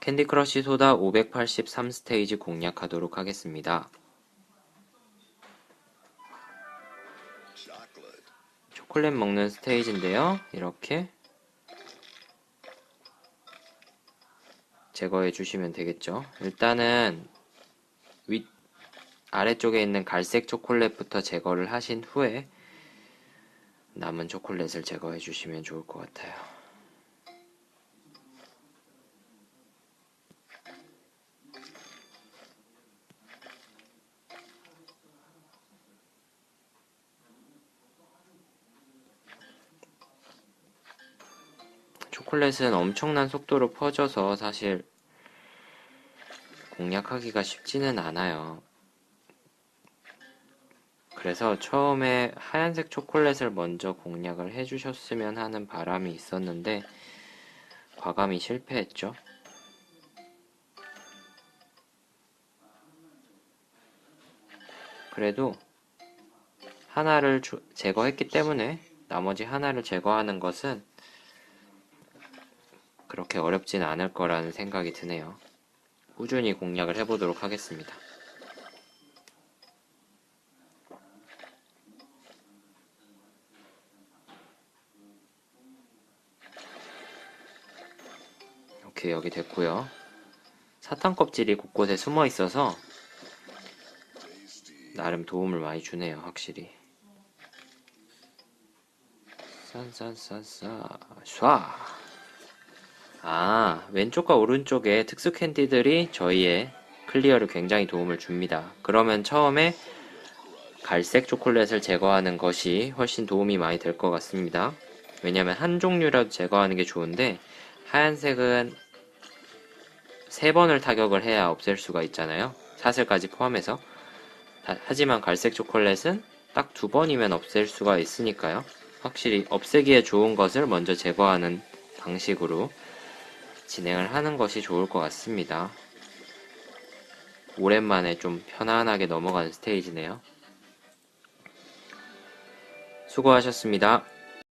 캔디 크러쉬 소다 583 스테이지 공략하도록 하겠습니다. 초콜릿 먹는 스테이지인데요. 이렇게 제거해 주시면 되겠죠. 일단은 윗 아래쪽에 있는 갈색 초콜릿부터 제거를 하신 후에 남은 초콜릿을 제거해 주시면 좋을 것 같아요. 초콜릿은 엄청난 속도로 퍼져서 사실 공략하기가 쉽지는 않아요. 그래서 처음에 하얀색 초콜릿을 먼저 공략을 해주셨으면 하는 바람이 있었는데 과감히 실패했죠. 그래도 하나를 주- 제거했기 때문에 나머지 하나를 제거하는 것은 그렇게 어렵진 않을 거라는 생각이 드네요. 꾸준히 공략을 해보도록 하겠습니다. 오케이, 여기 됐고요. 사탕 껍질이 곳곳에 숨어 있어서 나름 도움을 많이 주네요, 확실히. 싼싼싼싸 쏴 아, 왼쪽과 오른쪽에 특수 캔디들이 저희의 클리어를 굉장히 도움을 줍니다. 그러면 처음에 갈색 초콜릿을 제거하는 것이 훨씬 도움이 많이 될 것 같습니다. 왜냐면 한 종류라도 제거하는 게 좋은데 하얀색은 세 번을 타격을 해야 없앨 수가 있잖아요. 사슬까지 포함해서. 다- 하지만 갈색 초콜릿은 딱 두 번이면 없앨 수가 있으니까요. 확실히 없애기에 좋은 것을 먼저 제거하는 방식으로 진행을 하는 것이 좋을 것 같습니다. 오랜만에 좀 편안하게 넘어가는 스테이지네요. 수고하셨습니다.